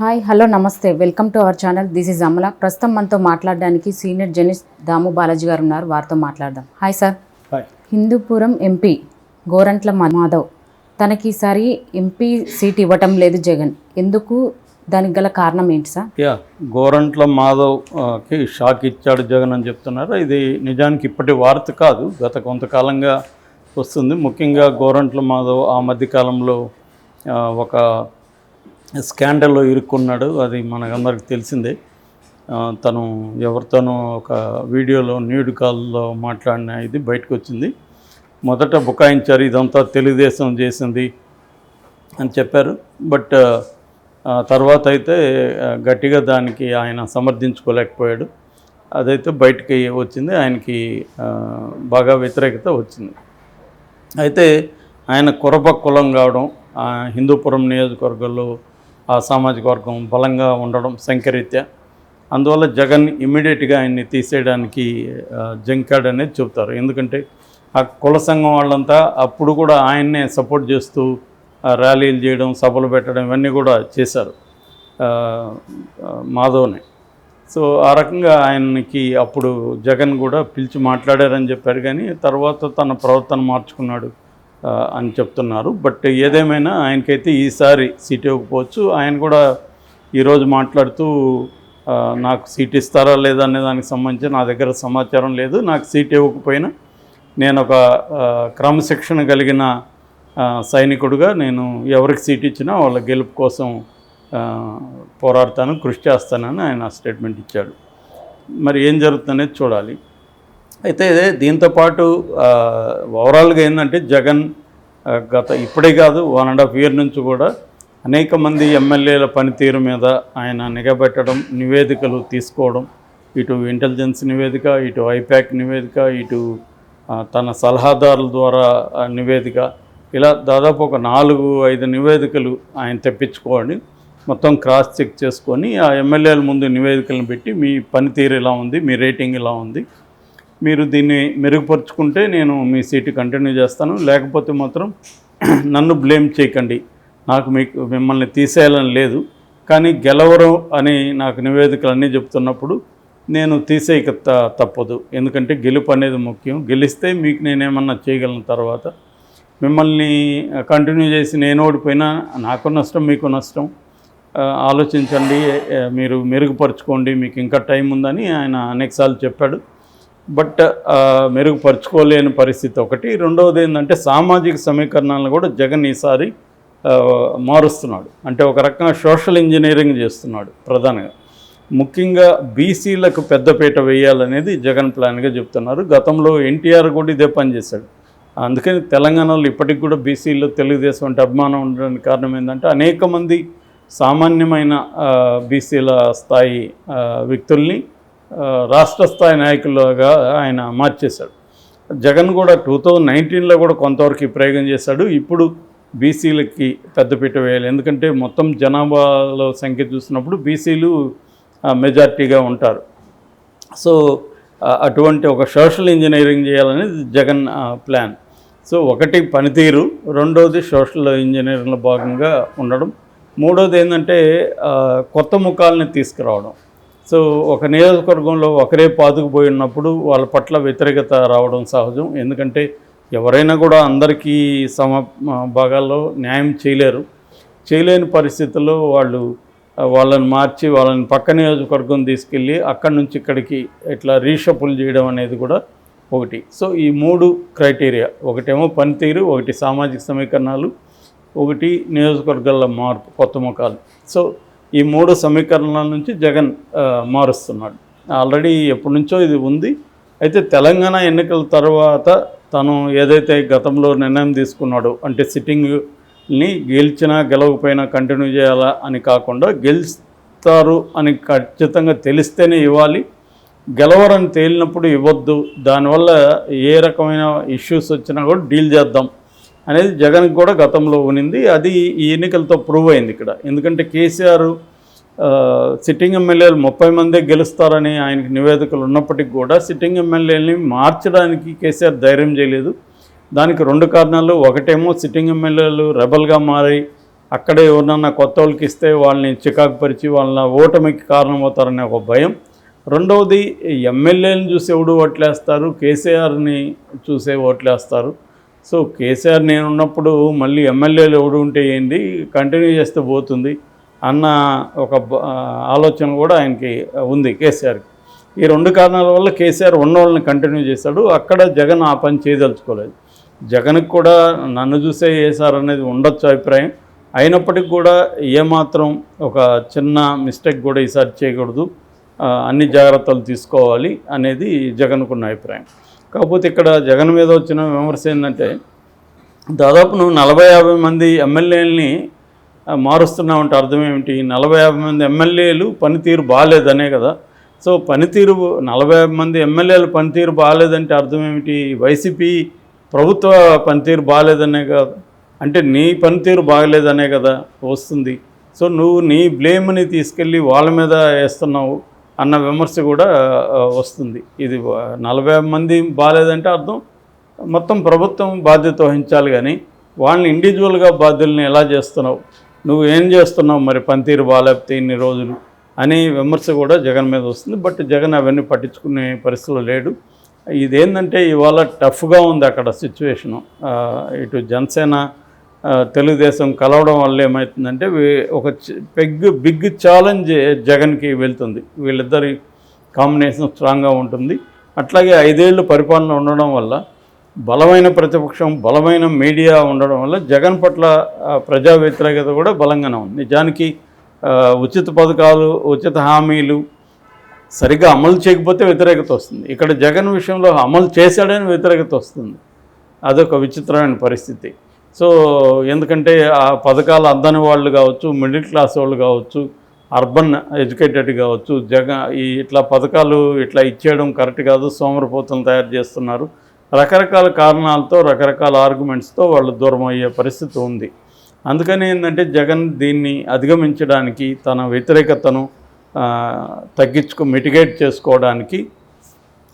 Hi hello నమస్తే. Welcome to our channel. This is Amala. ప్రస్తుతం మనతో మాట్లాడడానికి సీనియర్ జర్నలిస్ట్ దాము బాలాజీ గారు ఉన్నారు. వారితో మాట్లాడదాం. Hi sir. Hindupuram MP Gorantla మా- మాధవ్ తనకి ఈసారి ఎంపీ సీట్ ఇవ్వటం లేదు జగన్. ఎందుకు? దానికి గల కారణం ఏంటి సార్? యా గోరంట్ల మాధవ్ ఆ, కి షాక్ ఇచ్చాడు జగన్ అని చెప్తున్నారు. ఇది నిజానికి ఇప్పటి వార్త కాదు. గత కొంతకాలంగా వస్తుంది. ముఖ్యంగా గోరంట్ల మాధవ్ ఆ మధ్యకాలంలో ఒక స్కాండల్లో ఇరుక్కున్నాడు అది మనకందరికి తెలిసిందే. తను ఎవరితోనో ఒక వీడియోలో న్యూడ్ కాల్లో మాట్లాడిన ఇది బయటకు వచ్చింది మొదట బుకాయించారు ఇదంతా తెలుగుదేశం చేసింది అని చెప్పారు. బట్ తర్వాత అయితే గట్టిగా దానికి ఆయన సమర్థించుకోలేకపోయాడు. అదైతే బయటికి వచ్చింది ఆయనకి బాగా వ్యతిరేకత వచ్చింది. అయితే ఆయన కురబ కులం కావడం ఆ, హిందూపురం నియోజకవర్గంలో ఆ సామాజిక వర్గం బలంగా ఉండడం సంఖ్యరీత్యా. అందువల్ల జగన్ ఇమ్మీడియట్గా ఆయన్ని తీసేయడానికి ఆ, జంకాడు అనేది చెబుతారు. ఎందుకంటే ఆ కుల సంఘం వాళ్ళంతా అప్పుడు కూడా ఆయన్నే సపోర్ట్ చేస్తూ ఆ, ర్యాలీలు చేయడం సభలు పెట్టడం ఇవన్నీ కూడా చేశారు మాధవ్ని. సో ఆ రకంగా ఆయనకి అప్పుడు జగన్ కూడా పిలిచి మాట్లాడారని చెప్పారు. కానీ తర్వాత తన ప్రవర్తన మార్చుకున్నాడు. అని చెప్తున్నారు. బట్ ఏదేమైనా ఆయనకైతే ఈసారి సీట్ ఇవ్వకపోవచ్చు. ఆయన కూడా ఈరోజు మాట్లాడుతూ నాకు సీట్ ఇస్తారా లేదా అనే దానికి సంబంధించి నా దగ్గర సమాచారం లేదు. నాకు సీట్ ఇవ్వకపోయినా నేను ఒక క్రమశిక్షణ కలిగిన సైనికుడుగా నేను ఎవరికి సీట్ ఇచ్చినా వాళ్ళ గెలుపు కోసం పోరాడతాను కృషి చేస్తానని ఆయన స్టేట్మెంట్ ఇచ్చాడు. మరి ఏం జరుగుతుందనేది చూడాలి. అయితే దీంతోపాటు ఓవరాల్గా ఏంటంటే జగన్ గత ఇప్పుడే కాదు వన్ అండ్ హాఫ్ ఇయర్ నుంచి కూడా అనేక మంది ఎమ్మెల్యేల పనితీరు మీద ఆయన నిఘబెట్టడం నివేదికలు తీసుకోవడం ఇటు ఇంటెలిజెన్స్ నివేదిక ఇటు ఐపాక్ నివేదిక ఇటు తన సలహాదారుల ద్వారా నివేదిక. ఇలా దాదాపు ఒక నాలుగు ఐదు నివేదికలు ఆయన తెప్పించుకోండి మొత్తం క్రాస్ చెక్ చేసుకొని ఆ ఎమ్మెల్యేల ముందు నివేదికలను పెట్టి మీ పనితీరు ఇలా ఉంది మీ రేటింగ్ ఇలా ఉంది మీరు దీన్ని మెరుగుపరుచుకుంటే నేను మీ సీటు కంటిన్యూ చేస్తాను. లేకపోతే మాత్రం నన్ను బ్లేమ్ చేయకండి. నాకు మీకు మిమ్మల్ని తీసేయాలని లేదు. కానీ గెలవరు అని నాకు నివేదికలు అన్నీ చెప్తున్నప్పుడు నేను తీసేయక త- తప్పదు. ఎందుకంటే గెలుపు అనేది ముఖ్యం. గెలిస్తే మీకు నేనేమన్నా చేయగలను తర్వాత. మిమ్మల్ని కంటిన్యూ చేసి నేను ఓడిపోయినా నాకు నష్టం మీకు నష్టం ఆలోచించండి. మీరు మెరుగుపరుచుకోండి. మీకు ఇంకా టైం ఉందని ఆయన అనేకసార్లు చెప్పాడు. బట్ మెరుగుపరుచుకోలేని పరిస్థితి ఒకటి. రెండవది ఏంటంటే సామాజిక సమీకరణాలను కూడా జగన్ ఈసారి మారుస్తున్నాడు. అంటే ఒక రకంగా సోషల్ ఇంజనీరింగ్ చేస్తున్నాడు ప్రధానంగా. ముఖ్యంగా బీసీలకు పెద్దపీట వేయాలనేది జగన్ ప్లాన్గా చెప్తున్నారు. గతంలో ఎన్టీఆర్ కూడా ఇదే పని చేశాడు. అందుకని తెలంగాణలో ఇప్పటికి కూడా బీసీలో తెలుగుదేశం అంటే అభిమానం ఉండడానికి కారణం ఏంటంటే అనేక మంది సామాన్యమైన బీసీల స్థాయి వ్యక్తుల్ని రాష్ట్ర స్థాయి నాయకులుగా ఆయన మార్చేశాడు. జగన్ కూడా టూ థౌజండ్ నైన్టీన్లో కూడా కొంతవరకు ప్రయోగం చేశాడు. ఇప్పుడు బీసీలకి పెద్దపీట వేయాలి. ఎందుకంటే మొత్తం జనాభాలో సంఖ్య చూసినప్పుడు బీసీలు మెజార్టీగా ఉంటారు. సో అటువంటి ఒక సోషల్ ఇంజనీరింగ్ చేయాలనేది జగన్ ప్లాన్. సో ఒకటి పనితీరు రెండోది సోషల్ ఇంజనీరింగ్లో భాగంగా ఉండడం మూడోది ఏంటంటే కొత్త ముఖాలని తీసుకురావడం. సో ఒక నియోజకవర్గంలో ఒకరే పాతుకుపోయి ఉన్నప్పుడు వాళ్ళ పట్ల వ్యతిరేకత రావడం సహజం. ఎందుకంటే ఎవరైనా కూడా అందరికీ సమ భాగాల్లో న్యాయం చేయలేరు. చేయలేని పరిస్థితుల్లో వాళ్ళు వాళ్ళని మార్చి వాళ్ళని పక్క నియోజకవర్గం తీసుకెళ్ళి అక్కడి నుంచి ఇక్కడికి ఇట్లా రీషఫుల్ చేయడం అనేది కూడా ఒకటి. సో ఈ మూడు క్రైటీరియా ఒకటేమో పనితీరు ఒకటి సామాజిక సమీకరణాలు ఒకటి నియోజకవర్గాల మార్పు కొత్త ముఖాలు. సో ఈ మూడు సమీకరణాల నుంచి జగన్ మారుస్తున్నాడు. ఆల్రెడీ ఎప్పటి నుంచో ఇది ఉంది. అయితే తెలంగాణ ఎన్నికల తర్వాత తను ఏదైతే గతంలో నిర్ణయం తీసుకున్నాడో అంటే సిట్టింగ్ని గెలిచినా గెలవకపోయినా కంటిన్యూ చేయాలా అని కాకుండా గెలుస్తారు అని ఖచ్చితంగా తెలిస్తేనే ఇవ్వాలి. గెలవరని తేలినప్పుడు ఇవ్వద్దు. దానివల్ల ఏ రకమైన ఇష్యూస్ వచ్చినా కూడా డీల్ చేద్దాం అనేది జగన్కి కూడా గతంలో ఉనింది అది ఈ ఎన్నికలతో ప్రూవ్ అయింది ఇక్కడ. ఎందుకంటే కేసీఆర్ సిట్టింగ్ ఎమ్మెల్యేలు ముప్పై మందే గెలుస్తారని ఆయనకి నివేదికలు ఉన్నప్పటికీ కూడా సిట్టింగ్ ఎమ్మెల్యేలని మార్చడానికి కేసీఆర్ ధైర్యం చేయలేదు. దానికి రెండు కారణాలు. ఒకటేమో సిట్టింగ్ ఎమ్మెల్యేలు రెబల్గా మారి అక్కడే ఎవరినన్నా కొత్త వాళ్ళకి ఇస్తే వాళ్ళని చికాకు పరిచి వాళ్ళ ఓటమికి కారణమవుతారనే ఒక భయం. రెండవది ఎమ్మెల్యేని చూసి ఎవడు ఓట్లేస్తారు? కేసీఆర్ని చూసే ఓట్లేస్తారు. సో కేసీఆర్ నేను ఉన్నప్పుడు మళ్ళీ ఎమ్మెల్యేలు ఎవడు ఉంటే ఏంటి కంటిన్యూ చేస్తే పోతుంది అన్న ఒక ఆలోచన కూడా ఆయనకి ఉంది కేసీఆర్కి. ఈ రెండు కారణాల వల్ల కేసీఆర్ ఉన్నవాళ్ళని కంటిన్యూ చేశాడు. అక్కడ జగన్ ఆ పని చేయదలుచుకోలేదు. జగన్కి కూడా నన్ను చూసే వేశారు అనేది ఉండొచ్చు అభిప్రాయం. అయినప్పటికీ కూడా ఏమాత్రం ఒక చిన్న మిస్టేక్ కూడా ఈసారి చేయకూడదు. అన్ని జాగ్రత్తలు తీసుకోవాలి అనేది జగన్కున్న అభిప్రాయం. కాకపోతే ఇక్కడ జగన్ మీద వచ్చిన విమర్శ ఏంటంటే దాదాపు నువ్వు నలభై యాభై మంది ఎమ్మెల్యేలని మారుస్తున్నావంటే అర్థం ఏమిటి? నలభై యాభై మంది ఎమ్మెల్యేలు పనితీరు బాగాలేదనే కదా. సో పనితీరు నలభై యాభై మంది ఎమ్మెల్యేలు పనితీరు బాగాలేదంటే అర్థం ఏమిటి? వైసీపీ ప్రభుత్వ పనితీరు బాగాలేదనే కదా. అంటే నీ పనితీరు బాగలేదనే కదా వస్తుంది. సో నువ్వు నీ బ్లేమ్ని తీసుకెళ్ళి వాళ్ళ మీద వేస్తున్నావు. అన్న విమర్శ కూడా వస్తుంది. ఇది నలభై మంది బాగాలేదంటే అర్థం. మొత్తం ప్రభుత్వం బాధ్యత వహించాలి కానీ వాళ్ళని ఇండివిజువల్గా బాధ్యుల్ని ఎలా చేస్తున్నావు? నువ్వు ఏం చేస్తున్నావు? మరి పనితీరు బాగాలేకపోతే ఇన్ని రోజులు అని విమర్శ కూడా జగన్ మీద వస్తుంది. బట్ జగన్ అవన్నీ పట్టించుకునే పరిస్థితిలో లేడు. ఇదేంటంటే ఇవాళ టఫ్గా ఉంది అక్కడ సిచ్యువేషను. ఇటు జనసేన తెలుగుదేశం కలవడం వల్ల ఏమవుతుందంటే ఒక పెగ్ బిగ్ ఛాలెంజ్ జగన్కి వెళ్తుంది. వీళ్ళిద్దరి కాంబినేషన్ స్ట్రాంగ్గా ఉంటుంది. అట్లాగే ఐదేళ్ళు పరిపాలన ఉండడం వల్ల బలమైన ప్రతిపక్షం బలమైన మీడియా ఉండడం వల్ల జగన్ పట్ల ప్రజా వ్యతిరేకత కూడా బలంగానే ఉంది. నిజానికి ఉచిత పథకాలు ఉచిత హామీలు సరిగ్గా అమలు చేయకపోతే వ్యతిరేకత వస్తుంది. ఇక్కడ జగన్ విషయంలో అమలు చేశాడని వ్యతిరేకత వస్తుంది. అదొక విచిత్రమైన పరిస్థితి. సో ఎందుకంటే ఆ పథకాలు అందని వాళ్ళు కావచ్చు మిడిల్ క్లాస్ వాళ్ళు కావచ్చు అర్బన్ ఎడ్యుకేటెడ్ కావచ్చు జగ ఈ ఇట్లా పథకాలు ఇట్లా ఇచ్చేయడం కరెక్ట్ కాదు సోమరపోతులను తయారు చేస్తున్నారు. రకరకాల కారణాలతో రకరకాల ఆర్గ్యుమెంట్స్తో వాళ్ళు దూరం అయ్యే పరిస్థితి ఉంది. అందుకని ఏంటంటే జగన్ దీన్ని అధిగమించడానికి తన వ్యతిరేకతను తగ్గించుకు తగ్గించుకో మిటిగేట్ చేసుకోవడానికి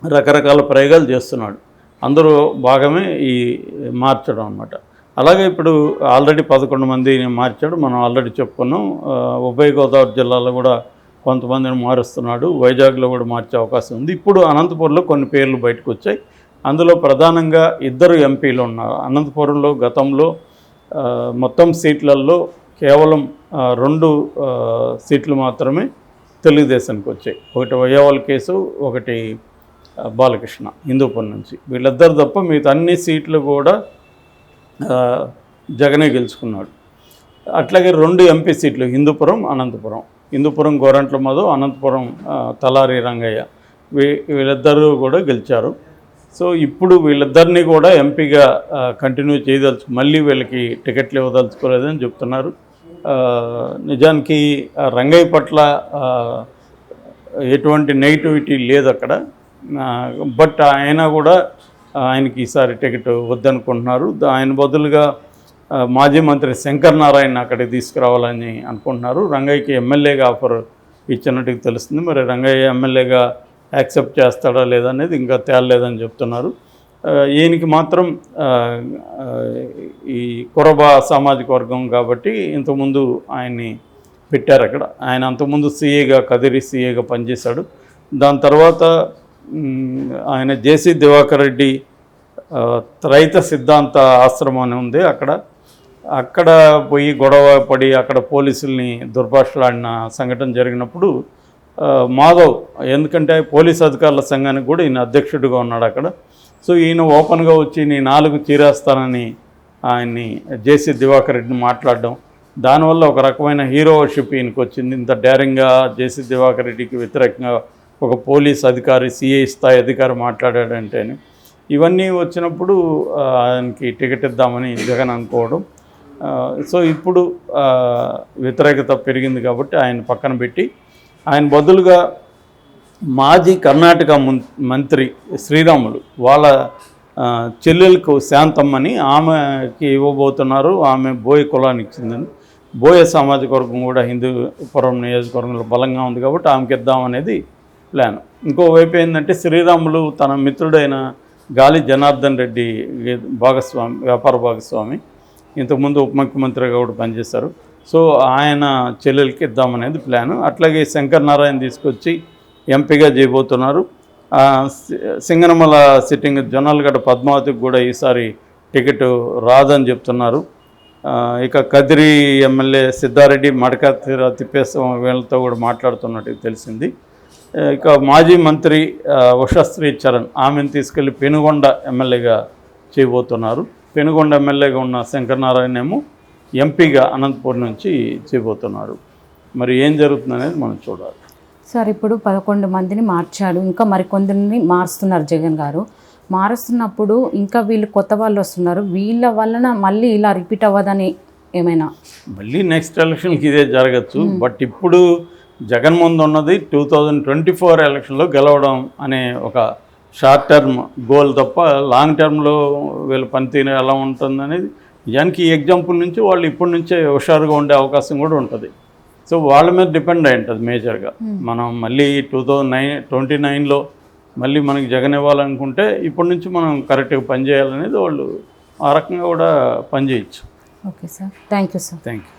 రకరకాల ప్రయోగాలు చేస్తున్నాడు. అందరూ భాగమే ఈ మార్చడం అన్నమాట. అలాగే ఇప్పుడు ఆల్రెడీ పదకొండు మందిని మార్చాడు. మనం ఆల్రెడీ చెప్పుకున్నాం. ఉభయ గోదావరి జిల్లాలో కూడా కొంతమందిని మారుస్తున్నాడు. వైజాగ్లో కూడా మార్చే అవకాశం ఉంది. ఇప్పుడు అనంతపురంలో కొన్ని పేర్లు బయటకు వచ్చాయి. అందులో ప్రధానంగా ఇద్దరు ఎంపీలు ఉన్నారు. అనంతపురంలో గతంలో మొత్తం సీట్లలో కేవలం రెండు సీట్లు మాత్రమే తెలుగుదేశానికి వచ్చాయి. ఒకటి వయ్యవాళ్ళ కేసు ఒకటి బాలకృష్ణ హిందూపురం నుంచి. వీళ్ళిద్దరు తప్ప మిగతా అన్ని సీట్లు కూడా జగనే గెలుచుకున్నాడు. అట్లాగే రెండు ఎంపీ సీట్లు హిందూపురం అనంతపురం. హిందూపురం గోరంట్ల మధు అనంతపురం తలారి రంగయ్య. వీ వీళ్ళిద్దరూ కూడా గెలిచారు. సో ఇప్పుడు వీళ్ళిద్దరినీ కూడా ఎంపీగా కంటిన్యూ చేయదలుచు మళ్ళీ వీళ్ళకి టికెట్లు ఇవ్వదలుచుకోలేదని చెప్తున్నారు. నిజానికి రంగయ్య పట్ల ఎటువంటి నెగిటివిటీ లేదు అక్కడ. బట్ ఆయన కూడా ఆయనకి ఈసారి టికెట్ వద్దనుకుంటున్నారు. ఆయన బదులుగా మాజీ మంత్రి శంకర్ నారాయణ అక్కడికి తీసుకురావాలని అనుకుంటున్నారు. రంగయ్యకి ఎమ్మెల్యేగా ఆఫర్ ఇచ్చినట్టుగా తెలుస్తుంది. మరి రంగయ్య ఎమ్మెల్యేగా యాక్సెప్ట్ చేస్తాడా లేదా అనేది ఇంకా తేలలేదని చెప్తున్నారు. ఈయనకి మాత్రం ఈ కురబ సామాజిక వర్గం కాబట్టి ఇంతకుముందు ఆయన్ని పెట్టారు అక్కడ. ఆయన అంతకుముందు సీఏగా కదిరి సీఏగా పనిచేశాడు. దాని తర్వాత ఆయన జేసీ దివాకర్ రెడ్డి రైత సిద్ధాంత ఆశ్రమం అని ఉంది అక్కడ. అక్కడ పోయి గొడవ పడి అక్కడ పోలీసుల్ని దుర్భాషలాడిన సంఘటన జరిగినప్పుడు మాధవ్ ఎందుకంటే పోలీస్ అధికారుల సంఘానికి కూడా ఈయన అధ్యక్షుడిగా ఉన్నాడు అక్కడ. సో ఈయన ఓపెన్గా వచ్చి నీ నాలుగు తీరేస్తానని ఆయన్ని జేసీ దివాకర్ రెడ్డిని మాట్లాడడం దానివల్ల ఒక రకమైన హీరోషిప్ ఈయనకి వచ్చింది. ఇంత డేరింగ్గా జేసీ దివాకర్ రెడ్డికి వ్యతిరేకంగా ఒక పోలీస్ అధికారి సిఐ స్థాయి అధికారి మాట్లాడాడంటే ఇవన్నీ వచ్చినప్పుడు ఆయనకి టికెట్ ఇద్దామని జగన్ అనుకోవడం. సో ఇప్పుడు వ్యతిరేకత పెరిగింది కాబట్టి ఆయన పక్కన పెట్టి ఆయన బదులుగా మాజీ కర్ణాటక మంత్రి శ్రీరాములు వాళ్ళ చెల్లెలకు శాంతమ్మని ఆమెకి ఇవ్వబోతున్నారు. ఆమె బోయ కులానికి చెందింది. బోయ సామాజిక వర్గం కూడా హిందూపురం నియోజకవర్గంలో బలంగా ఉంది కాబట్టి ఆమెకి ఇద్దామనేది ప్లాన్. ఇంకోవైపు ఏంటంటే శ్రీరాములు తన మిత్రుడైన గాలి జనార్దన్ రెడ్డి భాగస్వామి వ్యాపార భాగస్వామి. ఇంతకుముందు ఉప ముఖ్యమంత్రిగా కూడా పనిచేశారు. సో ఆయన చెల్లెలకి ఇద్దామనేది ప్లాన్. అట్లాగే శంకర్ నారాయణ తీసుకొచ్చి ఎంపీగా చేయబోతున్నారు. సింగనమల సిట్టింగ్ జొన్నలగడ్డ పద్మావతికి కూడా ఈసారి టికెట్ రాదని చెప్తున్నారు. ఇక కదిరి ఎమ్మెల్యే సిద్ధారెడ్డి మడకత్తిర తిప్పేస్తాం వీళ్ళతో కూడా మాట్లాడుతున్నట్టు తెలిసింది. ఇక మాజీ మంత్రి ఉషశ్రీ చరణ్ ఆమెను తీసుకెళ్ళి పెనుగొండ ఎమ్మెల్యేగా చేయబోతున్నారు. పెనుగొండ ఎమ్మెల్యేగా ఉన్న శంకరనారాయణ ఏమో ఎంపీగా అనంతపురం నుంచి చేయబోతున్నారు. మరి ఏం జరుగుతుందనేది మనం చూడాలి. సార్ ఇప్పుడు పదకొండు మందిని మార్చాడు ఇంకా మరికొందరిని మారుస్తున్నారు జగన్ గారు. మారుస్తున్నప్పుడు ఇంకా వీళ్ళు కొత్త వాళ్ళు వస్తున్నారు. వీళ్ళ వలన మళ్ళీ ఇలా రిపీట్ అవ్వదని ఏమైనా? మళ్ళీ నెక్స్ట్ ఎలక్షన్కి ఇదే జరగచ్చు. బట్ ఇప్పుడు జగన్ ముందు ఉన్నది టూ థౌజండ్ ట్వంటీ ఫోర్ ఎలక్షన్లో గెలవడం అనే ఒక షార్ట్ టర్మ్ గోల్ తప్ప లాంగ్ టర్మ్లో వీళ్ళ పనితీరు ఎలా ఉంటుంది అనేది నిజానికి ఈ ఎగ్జాంపుల్ నుంచి వాళ్ళు ఇప్పటి నుంచే హుషారుగా ఉండే అవకాశం కూడా ఉంటుంది. సో వాళ్ళ మీద డిపెండ్ అయి ఉంటుంది మేజర్గా. మనం మళ్ళీ టూ థౌజండ్ నైన్ ట్వంటీ నైన్లో మళ్ళీ మనకి జగన్ ఇవ్వాలనుకుంటే ఇప్పటి నుంచి మనం కరెక్ట్గా పనిచేయాలనేది వాళ్ళు ఆ రకంగా కూడా పనిచేయచ్చు. Okay sir. Thank you sir. Thank you